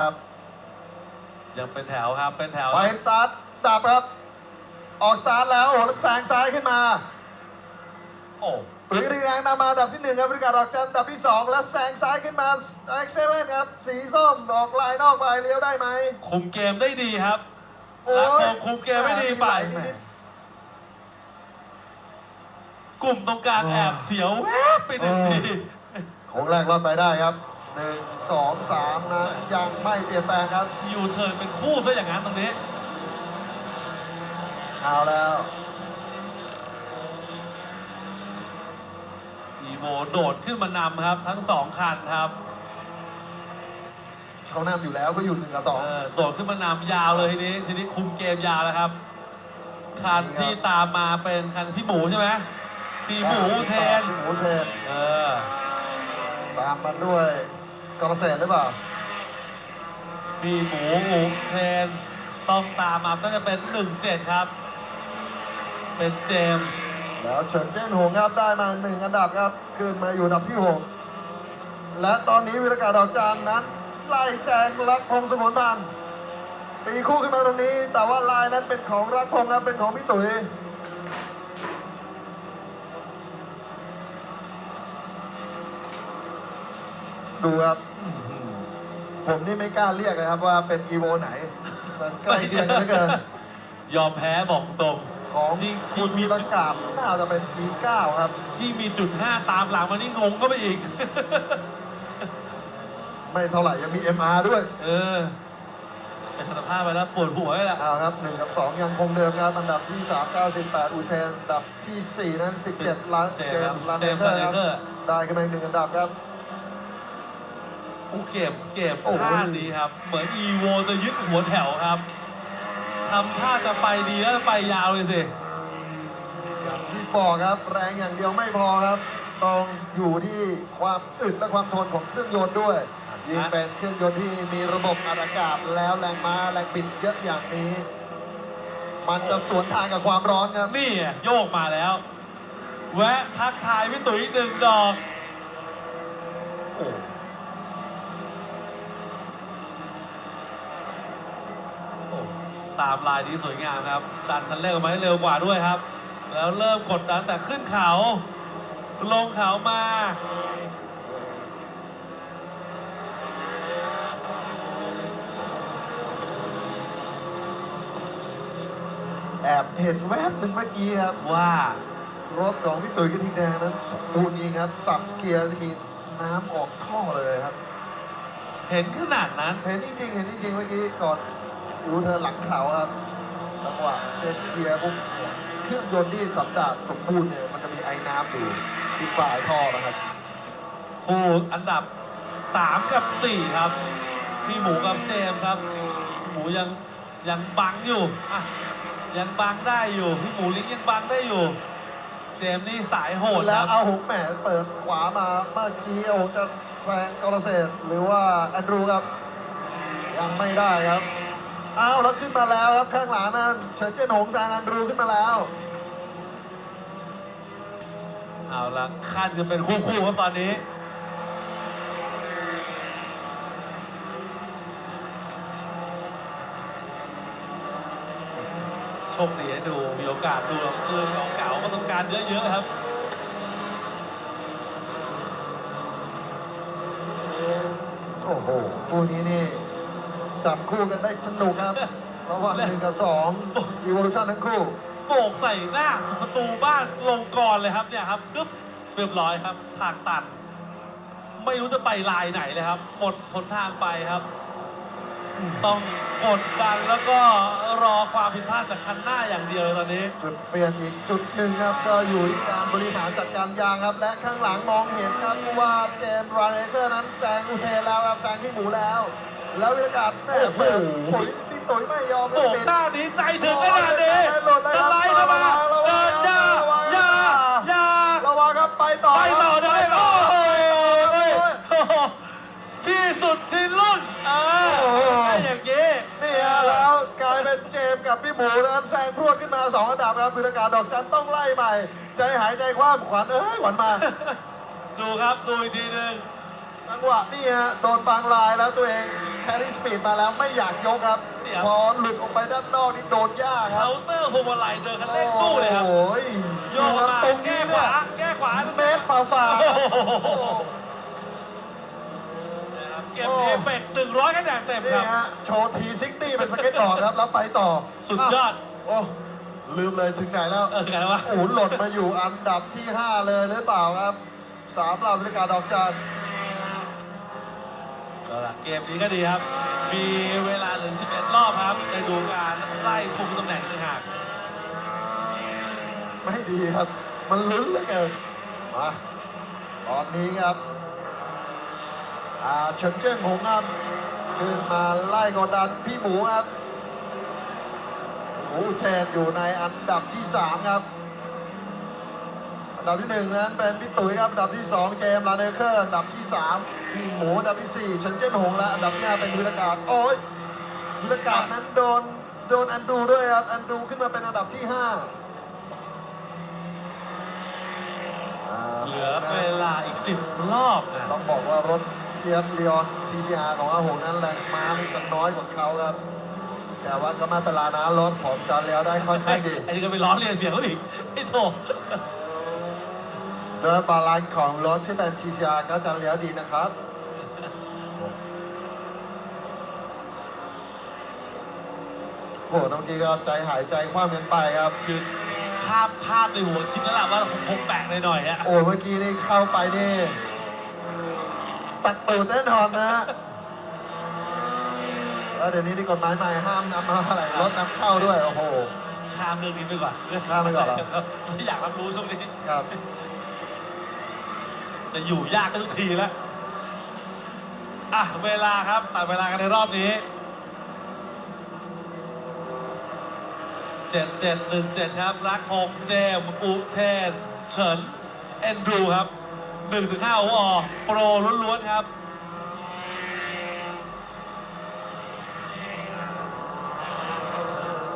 ครับยังเป็นแถวครับเป็นแถว ไปสตาร์ทดับครับ ออกสตาร์ทแล้วโอ้โหแล้วแซงซ้ายขึ้นมาโอ้ปรีรีแรงนำมาอันดับที่หนึ่งครับบริการดอกจันอันดับที่สองแล้วแซงซ้ายขึ้นมาเอ็กเซเว่นครับ สีส้มออกลายนอกไปเลี้ยวได้ไหมคุมเกมได้ดีครับโอ้แล้วยคุมเกมไม่ดีไปแหม่กลุ่มตรงกลางแอบเสียวแวบไปหนึ่งทีโค้งแรกรอดไปได้ครับ หนึ่งสองสามนะยังไม่เปลี่ยนแปลงครับยูเทิร์นเป็นคู่ซะอย่างนั้นตรงนี้ เอาแล้วอีโวโดดขึ้นมานำครับ ทั้งสองคันครับเขานำอยู่แล้วก็อยู่หนึ่งกับสอง เออโดดขึ้นมานำยาวเลยทีนี้ ทีนี้คุมเกมยาวแล้วครับ คันที่ตามมาเป็นคันพี่หมูใช่ไหมพี่หมูแทนพี่หมูแทนเออ ตามมาด้วย กระเสนหรือเปล่าพี่หมูหมูแทนต้องตามมาก็จะเป็นหนึ่งเจ็ดครับ เป็นเจมส์แล้วเฉินเจิ้นหงครับได้มาหนึ่งอันดับครับขึ้นมาอยู่อันดับที่หกและตอนนี้วิรากาดอกจานนั้น ไล่แจงรักพงศ์สมุนพันธ์ตีคู่ขึ้นมาตรงนี้ แต่ว่าลายนั้นเป็นของรักพงศ์ครับเป็นของพี่ตุ๋ยดูครับอื้อหือ ผมนี่ไม่กล้าเรียกเลยครับว่าเป็นอีโวไหนมันใกล้เคียงกันเหลือเกินยอมแพ้บอกตรงของนี่คุณมีประกาศน่าจะเป็นปีเก้าครับ ที่มีจุดห้าตามหลังมานี่งงก็ไปอีก ไม่เท่าไหร่ยังมี MR ด้วยเออเป็นสภาพไปแล้วปวดหัวเลยล่ะเอาครับหนึ่งกับสองยังคงเดิมครับอันดับที่สามเก้าสิบแปดอูเชนอันดับที่สี่นั้นสิบเจ็ดล้านเจเจมมส์ส์ลานเจเดมส์เกอร์ลานเดครับเกอร์ได้กันมาอีกหนึ่งอันดับครับ ผู้เก็บเก็บโอ้โห ท่านี้ครับ เหมือนอีโวจะยึดหัวแถวครับทำท่าจะไปดีแล้วไปยาวเลยสิ อย่างที่บอกครับ แรงอย่างเดียวไม่พอครับ ต้องอยู่ที่ความอึดและความทนของเครื่องยนต์ด้วยยิ่งเป็นเครื่องยนต์ที่มีระบบอัดอากาศแล้วแรงม้าแรงบิดเยอะอย่างนี้ มันจะสวนทางกับความร้อนครับ นี่อะโยกมาแล้ว แวะทักทายพี่ตุ๋ยหนึ่งดอก โอ้โอ้ ตามลายนี้สวยงามครับ ดันคันเร่งออกมาให้เร็วกว่าด้วยครับ แล้วเริ่มกดดันแต่ขึ้นเขา ลงเขามา แอบเห็นแวบหนึ่งเมื่อกี้ครับ ว่ารถของพี่ตุ๋ยกระทิงแดงนั้นสมบูรณ์จริงครับสับเกียร์ที่มีน้ำออกท่อเลยครับ เห็นขนาดนั้น เห็นจริงๆเห็นจริงๆเมื่อกี้ก่อน อยู่เธอหลังเขาครับจังหวะเช็ดเกียร์ปุ๊บเครื่องยนต์ที่สับดาบสมบูรณ์เนี่ยมันจะมีไอ้น้ำอยู่ที่ปลายท่อนะครับคู่อันดับ 3 กับ 4 ครับ พี่หมูกับเจมส์ครับ หมูยังยังบังอยู่อะยังบังได้อยู่ พี่หมูลิงยังบังได้อยู่ เจมส์นี่สายโหดแล้วครับเอาหงแหมเปิดขวามาเมื่อกี้โอ้จะแซงกอลเซตหรือว่าแอนดรูครับยังไม่ได้ครับเอาแล้วขึ้นมาแล้วครับข้างหลังนั้นเฉินเจิ้นหงแซงแอนดรูขึ้นมาแล้ว เอาละขั้นกันเป็นคู่ๆครับตอนนี้ โชคดีให้ดูมีโอกาสดูแล้วปืนเก่าๆประสบการณ์เยอะๆครับโอ้โหคู่นี้นี่ จับคู่กันได้สนุกครับ ระหว่างหนึ่งกับสองอีโวลูชันทั้งคู่โบกใส่หน้าประตูบ้านลงก่อนเลยครับเนี่ยครับกึ๊บเรียบร้อยครับทางตัด ไม่รู้จะไปลายไหนเลยครับหมดหนทางไปครับ ต้องกดดันแล้วก็รอความผิดพลาดจากคันหน้าอย่างเดียวเลยตอนนี้ จุดเปลี่ยนอีกจุดหนึ่งครับ ก็อยู่ที่การบริหารจัดการยางครับ และข้างหลังมองเห็นครับว่าเจนรานเอเกอร์นั้นแซงอุเทนแล้วครับแซงที่หมูแล้ว แล้ววิรากาศแน่เปิดปุ๋ยพี่ตุ๋ยไม่ยอมโบกหน้านี้ใจถึงขนาดนี้สไลด์เข้ามาเดินอยาอยาอยาระวังครับไปต่อไปต่อได้ไปโอ้ต่อโหที่สุดที่รุ่นเออได้อย่างนี้นี่ฮะแล้วกลายเป็นเจมส์กับพี่หมูนะครับแซงพรวดขึ้นมาสองอันดับครับวิรากาศดอกจันต้องไล่ใหม่ ใจหายใจคว่ำขวัญเอ้ยขวัญมาดูครับดูอีกทีหนึ่งจังหวะนี่ฮะโดนบางลายแล้วตัวเอง แขรี่สปีดมาแล้วไม่อยากยกครับพอหลุดออกไปด้านนอกนี่โดนยากครัเคาบน์เตอร์พวงมาลัยเดินคันเร่งสู้เลยครับ โอ้ยโยกมาตรงแก้นี้ขเนี่วายแก้ขวาเมตรฝ่าฝ่าโอ้โหนะครับเก็บเอเปกหนึ่งร้อยคะแนนเต็มนี่ครับ ฮะโชว์ทีซิกตี้เป็นสเก็ตบอร์ดครับแล้วไปต่อสุดยอด โอ้ลืมเลยถึงไหนแล้ว เออไงวะ โอ้โหหล่นมาอยู่อันดับที่ 5 เลยหรือเปล่าครับสามลำนาฬิกาดอกจัน เอล่ะเกมนี้ก็ดีครับ มีเวลาเหลือ11 รอบครับ ในดูการไล่ทุงตำแหน่งต่างหากไม่ดีครับ มันลุ้นเหลือเกินมาตอนนี้ครับอ่าเฉินเจิ้งหงครับขึ้นมาไล่กดดันพี่หมูครับหมูแทนอยู่ในอันดับที่ 3 ครับ อันดับที่หนึ่งนั้นเป็นพี่ตุ๋ยครับ อันดับที่สองเจมส์ลาเนเคอร์อันดับที่สา มพี่หมูอันดับที่สี่เฉินเจิ้นหงและอันดับที่ห้าเป็นวิรากาศโอ้ยวิรากาศนั้นโดนโดนอันดูด้วยครับอันดูขึ้นมาเป็นอันดับที่ห้าอ่าเหลือเวลาอีก 10 รอบนะต้องบอกว่ารถเซียนลีออนทีซีอาร์ของอาหงนั้นแรงม้านี่จะน้อยกว่าเขาครับแต่ว่าก็ไมาเป็นไรนะรถผมจอนแล้วได้ค่อนข้างดีไอ้นี่ก็ไปล้อเลียนเสียงเขาอีกไม่โถ โดยบาลานซ์ของรถที่เป็นทีซีอาร์ก็จะเลี้ยวดีนะครับโอ้โหเมื่อกี้ก็ใจหายใจคว่ำกันไปครับ คือภาพภาพในหัวคิดแล้วล่ะว่าคงแปลกหน่อยๆอะโอ้เมื่อกี้นี่เข้าไปนี่ตัดตูดแน่นอนนะฮะแล้วเดี๋ยวนี้ที่กฎหมายใหม่ห้ามนำอะไรรถนำเข้าด้วย โอ้โห ข้ามเรื่องนี้ไปก่อนข้ามไปก่อนเหรอ ไม่อยากรับรู้ช่วงนี้ ครับ จะอยู่ยากกันทุกทีแล้วอะเวลาครับตัดเวลากันในรอบนี้เจ็ดเจ็ดหนึ่งเจ็ดครับ รักหงเจมอุเทนเฉินแอนดรูครับหนึ่งถึงห้าโออโปรล้วนๆครับ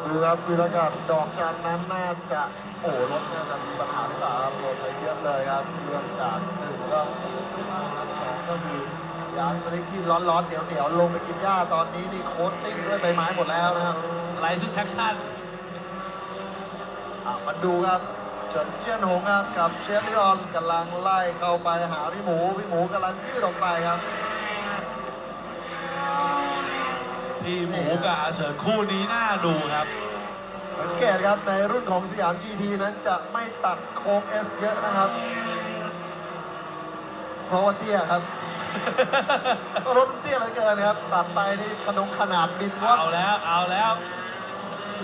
ดูครับวีรกาศดอกจันนั้นน่าจะ โอ้รถน่าจะมีปัญหาหรือเปล่าครับรถไปเยอะเลยครับเรื่องจากหนึ่งก็สองก็คือยางสลิกที่ร้อนๆเหนียวๆลงไปกินหญ้าตอนนี้นี่โค้ดติ้งด้วยใบไม้หมดแล้วนะครับไลซ์แท็กชั่นอะมาดูครับเฉินเจี้ยนหงครับกับเชฟลิออนกำลังไล่เข้าไปหาพี่หมูพี่หมูกำลังยืดออกไปครับ ที่หมูกับอาเฉินคู่นี้น่าดูครับ สังเกตครับในรุ่นของสยาม GT นั้นจะไม่ตัดโค้ง S เยอะนะครับ เพราะว่าเตี้ยครับ รถเตี้ยเหลือเกินครับ ตัดไปนี่ขนงขนาดบินวัดเอาแล้วเอาแล้ว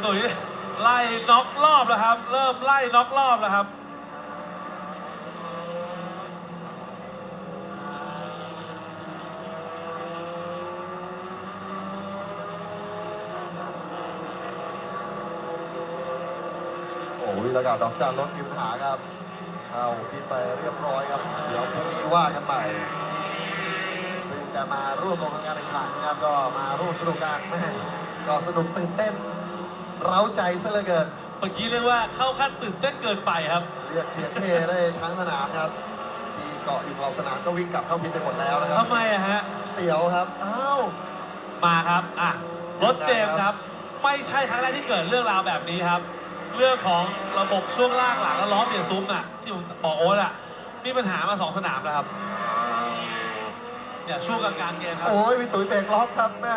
หนุ่ยไล่น็อกรอบแล้วครับ เริ่มไล่น็อกรอบแล้วครับ โอ้วิรากาศดอกจานรถมีปัญหาครับ เอาพี่ไปเรียบร้อยครับ เดี๋ยวพรุ่งนี้ว่ากันใหม่ซึ่งจะมาร่วมลงการแข่งขันนะครับก็มาร่วมสนุกกันแม่ก็สนุกตื่นเต้น เร้าใจซะเหลือเกิน เมื่อกี้เรียกว่าเข้าขั้นตื่นเต้นเกินไปครับ เรียกเสียงเทเลยทั้งสนามครับ ที่เกาะอยู่ขอบสนามก็วิ่งกลับเข้าพิษไปหมดแล้วนะครับทำไมอะฮะ เสียวครับ อ้าว มาครับ อะ รถเจมส์ครับ ไม่ใช่ครั้งแรกที่เกิดเรื่องราวแบบนี้ครับ เรื่องของระบบช่วงล่างหลังแล้วล้อเปลี่ยนซุ้มน่ะที่ผมบอกโอ๊ตอะมีปัญหามาสองสนามแล้วครับเนี่ยช่วงกลางๆเกมครับโอ้ยมีตุ๋ยเบรกล็อกครับแม่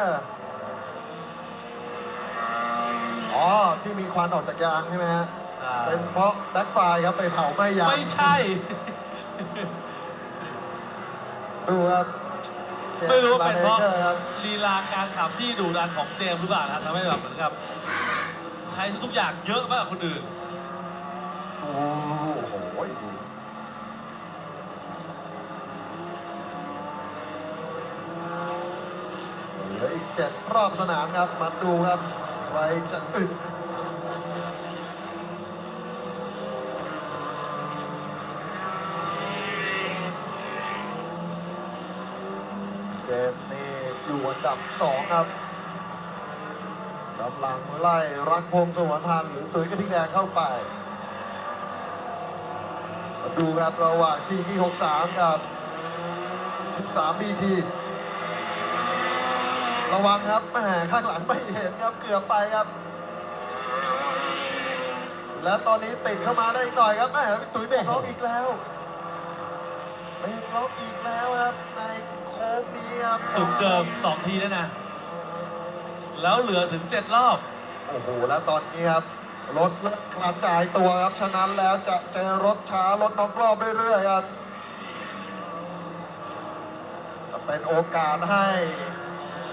อ๋อที่มีควันออกจากยางใช่ไหมฮะเป็นเพราะแบ็คไฟร์ครับไปเผาไหม้ยางไม่ใช่ดูครับเจมส์ไม่รู้ว่าลาเป็นเนเพราะเกอร์ครับลีลาการขับที่ดุดันของเจมส์หรือเปล่าครับทำให้แบบเหมือนกับ ใช้ทุกอย่างเยอะมากกว่าคนอื่น โอ้โหเหลืออีกเจ็ดรอบสนามครับ มาดูครับใครจะอึดเกมนี้อยู่อันดับสองครับ กำลังไล่รักพงศ์สวนพันธ์หรือตุ๋ยกระทิงแดงเข้าไป ดูครับระหว่าง4 g 63 กับ 13 BT ลระวังครับแหมข้างหลังไม่เห็นครับเกือบไปครับ และตอนนี้ติดเข้ามาได้อีกหน่อยครับแหมตุ๋ยเบรกล็อกอีกแล้วเบรกล็อกอีกแล้วครับในโค้งนี้ครับจุดเดิมสองทีแล้วนะ แล้วเหลือถึงเจ็ดรอบ โอ้โห แล้วตอนนี้ครับ รถเริ่มกระจายตัวครับ ฉะนั้นแล้วจะเจอรถช้ารถน็อกรอบเรื่อยๆครับเป็นโอกาสให้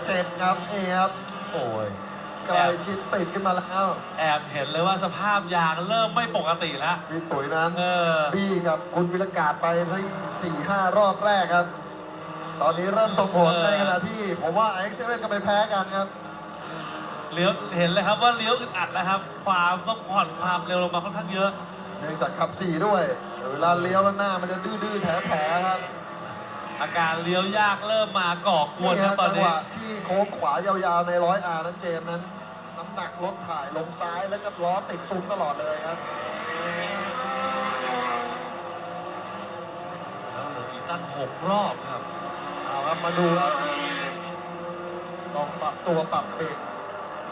เจ็ดครับนี่ครับโอ้ยใกล้ชิดติดขึ้นมาแล้ว แอบเห็นเลยว่าสภาพยางเริ่มไม่ปกติแล้วพี่ตุ๋ยนั้นเออบี้กับคุณวิรกาศไปที่สี่ห้ารอบแรกครับ ตอนนี้เริ่มส่งผลเออในขณะที่ ผมว่าไอ็กเซเว่นก็ไปแพ้กันครับ เลี้ยวเห็นเลยครับว่าเลี้ยวอึดอัดแล้วครับ ความต้องผ่อนความเร็วลงมาค่อนข้างเยอะ เนื่องจากขับสี่ด้วย เวลาเลี้ยวแล้วหน้ามันจะดื้อๆแผลๆครับอาการเลี้ยวยากเริ่มมาก่อกวนนี่คฮะรับตอนจังหนี้วะที่โค้งขวายาวๆในร้อยอานั้นเจมส์นั้น น้ำหนักรถถ่ายลงซ้ายแล้วก็ล้อติดซุ้มตลอดเลยครับแล้วเหลืออีกตั้งหกรอบครับเอาครับมาดูครับต้องปรับตัวปรับเบรก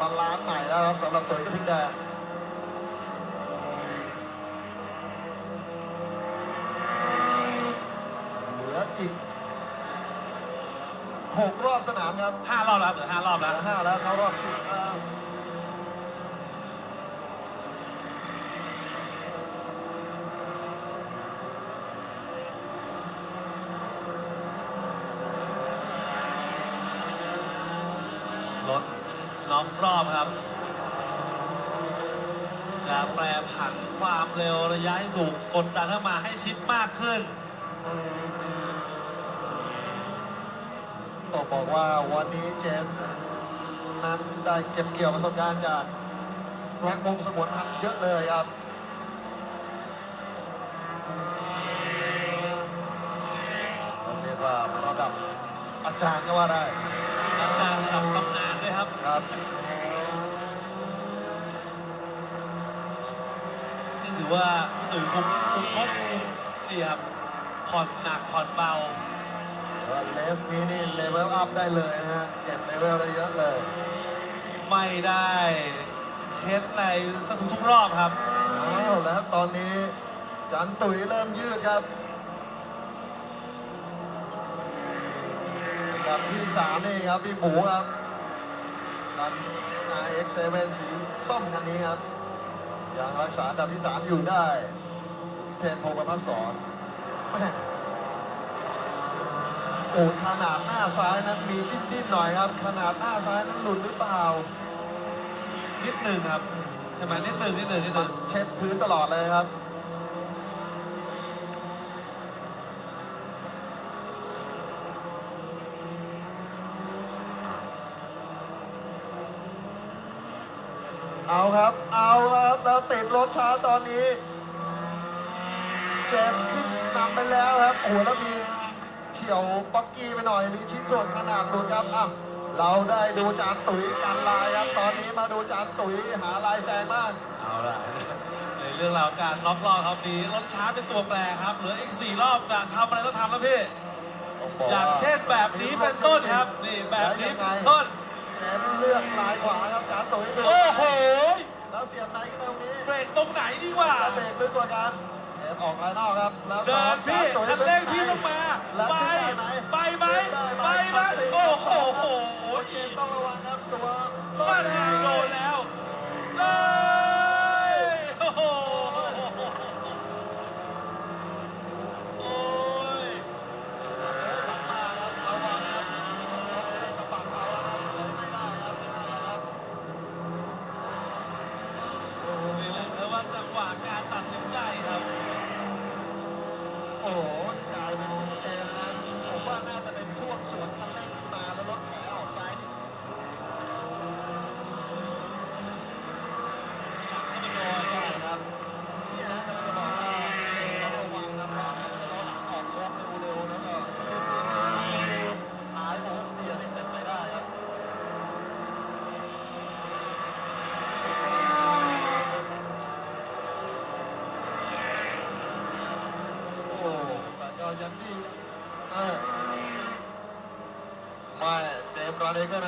บาลานซ์ใหม่แล้วครับสำหรับตัวกระทิงแดงเหลืออีกหกรอบสนามครับห้ารอบแล้วเหลือห้ารอบเหลืแล้วอห้าแล้วเข้ารอบสิบแล้ว รถน้องรอบครับ จะแปรผันความเร็วระยะให้ถู กกดดันเข้ามาให้ชิดมากขึ้น ต้องบอกว่าวันนี้เจมส์นั้นได้เก็บเกี่ยวประสบการณ์จากแร็กวงสมุนพันธ์เยอะเลยครับต้องเรียกว่าระดับอาจารย์ก็ว่าได้ อาจารย์ระดับตำนานด้วยครับครับนี่ถือว่า หนึ่งคุมคุมรถนี่ครับผ่อนหนักผ่อนเบาว่าเลสนี้นี่เลเวลอัพได้เลยนะฮะเก็บเลเวลได้เยอะเลย ไม่ได้เช็ดในสักทุกๆรอบครับอ้าวแล้วตอนนี้จันตุ๋ยเริ่มยืดครับกับที่สามนี่ครับพี่หมูครับกัน RX7 สีส้มคันนี้ครับ ยังรักษาอันดับที่สามอยู่ได้เทนพงศ์ประพัฒสอนโอ้ขนาดหน้าซ้ายนั้นมีดิ้นๆหน่อยครับ ขนาดหน้าซ้ายนั้นหลุดหรือเปล่า นิดหนึ่งครับใช่ไหมนิดหนึ่งนิดหนึ่งนิดหนึ่งเช็ดพื้นตลอดเลยครับเอาครับ เอา รับแล้วติดรถช้าตอนนี้เจมส์ขึ้นนำไปแล้วครับโอ้โหแล้วมีเฉียวปักกี้ไปหน่อยมีชิ้นส่วนขนาดหลุดครับอะเราได้ดูจานตุ๋ยกันลายครับ ตอนนี้มาดูจานตุ๋ยหาลายแซงบ้างเอาละในเรื่องราวการล็อกรอบครับดีรถช้าเป็นตัวแปรครับเหลืออีกสี่รอบจะทำอะไรก็ทำแล้วพี่ต้องบกอย่างว่เช่นแบบนี้เป็นต้นครับนี่แบบนี้เป็นต้นเจมส์เลือกลายขวาครับจานตุ๋ยเบรกโอ้โห แล้วเสียบไหนกันตรงนี้เบรกตรงไหนดีกว่า แล้วเบรกด้วยตัวกันเจมส์ออกภายนอกครับ แล้วเดินพี่จาตุ๋ยคันเร่งพี่ลงมาแล้วไปขึ้นด้หมไปไหมไปไหมโอ้โหโหเจมส์ต้องระวังครับตัวบ้านหายโดนแล้วเลยโอ้โหโอ้ย มาครับระวังครับสะบัดเอาแล้วครับไม่ได้ครับนั่นแหละครับ โอ้โหนี่เลยเพราะว่าจังหวะการตัดสินใจครับ โอ้โหกลายเป็นเจมส์นั้นผมว่าน่าจะเป็นช่วงสวนคันเร่งขึ้นมาแล้วรถถอยออกซ้ายนิด ที่โดน ใช่ครับนี่ฮะกำลังจะบอกว่าเจมส์ต้องระวังครับว่าถ้าเกิดเราหลังออกโค้งเร็วๆแล้วก็ท้ายโอเวอร์สเตียร์นี่เป็นไปได้ครับ โอ้แต่ก็ ยั